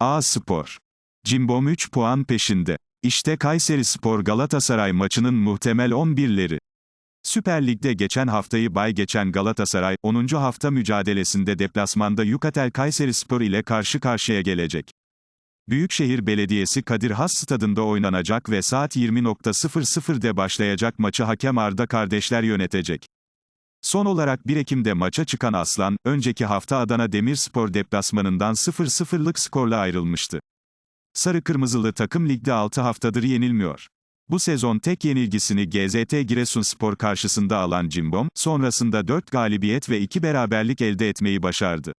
A Spor. Cimbom 3 puan peşinde. İşte Kayseri Spor Galatasaray maçının muhtemel 11'leri. Süper Lig'de geçen haftayı bay geçen Galatasaray, 10. hafta mücadelesinde deplasmanda Yukatel Kayseri Spor ile karşı karşıya gelecek. Büyükşehir Belediyesi Kadir Has Stadında oynanacak ve saat 20.00'de başlayacak maçı hakem Arda kardeşler yönetecek. Son olarak 1 Ekim'de maça çıkan Aslan, önceki hafta Adana Demirspor deplasmanından 0-0'lık skorla ayrılmıştı. Sarı Kırmızılı takım ligde 6 haftadır yenilmiyor. Bu sezon tek yenilgisini GZT Giresunspor karşısında alan Cimbom, sonrasında 4 galibiyet ve 2 beraberlik elde etmeyi başardı.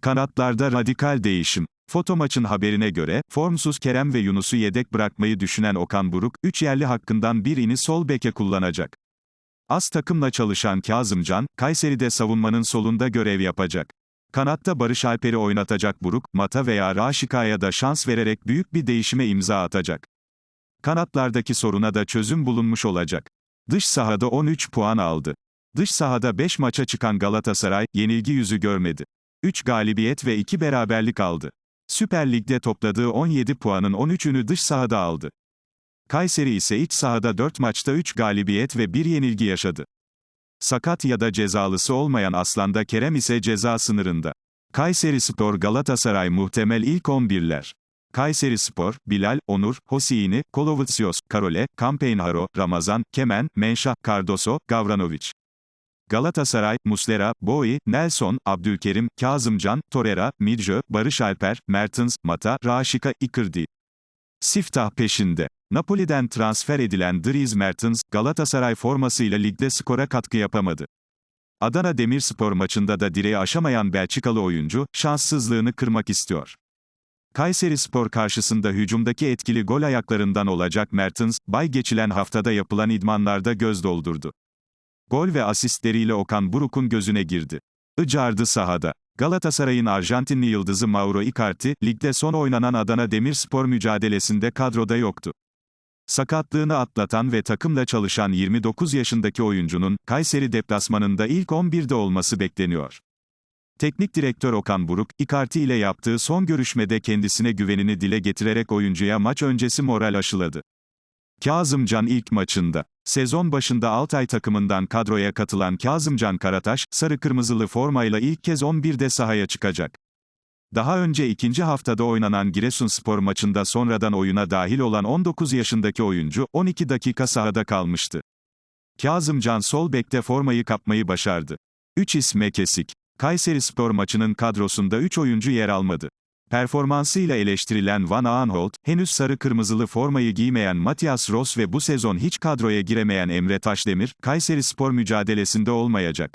Kanatlarda radikal değişim. Foto maçın haberine göre, formsuz Kerem ve Yunus'u yedek bırakmayı düşünen Okan Buruk, 3 yerli hakkından birini sol beke kullanacak. Az takımla çalışan Kazımcan, Kayseri'de savunmanın solunda görev yapacak. Kanatta Barış Alper'i oynatacak Buruk, Mata veya Raşika'ya da şans vererek büyük bir değişime imza atacak. Kanatlardaki soruna da çözüm bulunmuş olacak. Dış sahada 13 puan aldı. Dış sahada 5 maça çıkan Galatasaray, yenilgi yüzü görmedi. 3 galibiyet ve 2 beraberlik aldı. Süper Lig'de topladığı 17 puanın 13'ünü dış sahada aldı. Kayseri ise iç sahada 4 maçta 3 galibiyet ve 1 yenilgi yaşadı. Sakat ya da cezalısı olmayan Aslan'da Kerem ise ceza sınırında. Kayseri Spor Galatasaray muhtemel ilk 11'ler. Kayseri Spor, Bilal, Onur, Hosseini, Kolovitsios, Karole, Kampenharo, Ramazan, Kemen, Menşah, Cardoso, Gavranovic. Galatasaray, Muslera, Boyi, Nelson, Abdülkerim, Kazımcan, Torreira, Midjö, Barış Alper, Mertens, Mata, Raşika, Icardi. Siftah peşinde. Napoli'den transfer edilen Dries Mertens, Galatasaray formasıyla ligde skora katkı yapamadı. Adana Demirspor maçında da direği aşamayan Belçikalı oyuncu, şanssızlığını kırmak istiyor. Kayseri Spor karşısında hücumdaki etkili gol ayaklarından olacak Mertens, bay geçilen haftada yapılan idmanlarda göz doldurdu. Gol ve asistleriyle Okan Buruk'un gözüne girdi. Icardi sahada. Galatasaray'ın Arjantinli yıldızı Mauro Icardi, ligde son oynanan Adana Demirspor mücadelesinde kadroda yoktu. Sakatlığını atlatan ve takımla çalışan 29 yaşındaki oyuncunun, Kayseri deplasmanında ilk 11'de olması bekleniyor. Teknik direktör Okan Buruk, Icardi ile yaptığı son görüşmede kendisine güvenini dile getirerek oyuncuya maç öncesi moral aşıladı. Kazımcan ilk maçında. Sezon başında Altay takımından kadroya katılan Kazımcan Karataş, sarı kırmızılı formayla ilk kez 11'de sahaya çıkacak. Daha önce ikinci haftada oynanan Giresunspor maçında sonradan oyuna dahil olan 19 yaşındaki oyuncu, 12 dakika sahada kalmıştı. Kazımcan sol bekte formayı kapmayı başardı. 3 isme kesik. Kayseri Spor maçının kadrosunda 3 oyuncu yer almadı. Performansıyla eleştirilen Van Aanholt, henüz sarı kırmızılı formayı giymeyen Matias Ross ve bu sezon hiç kadroya giremeyen Emre Taşdemir, Kayseri Spor mücadelesinde olmayacak.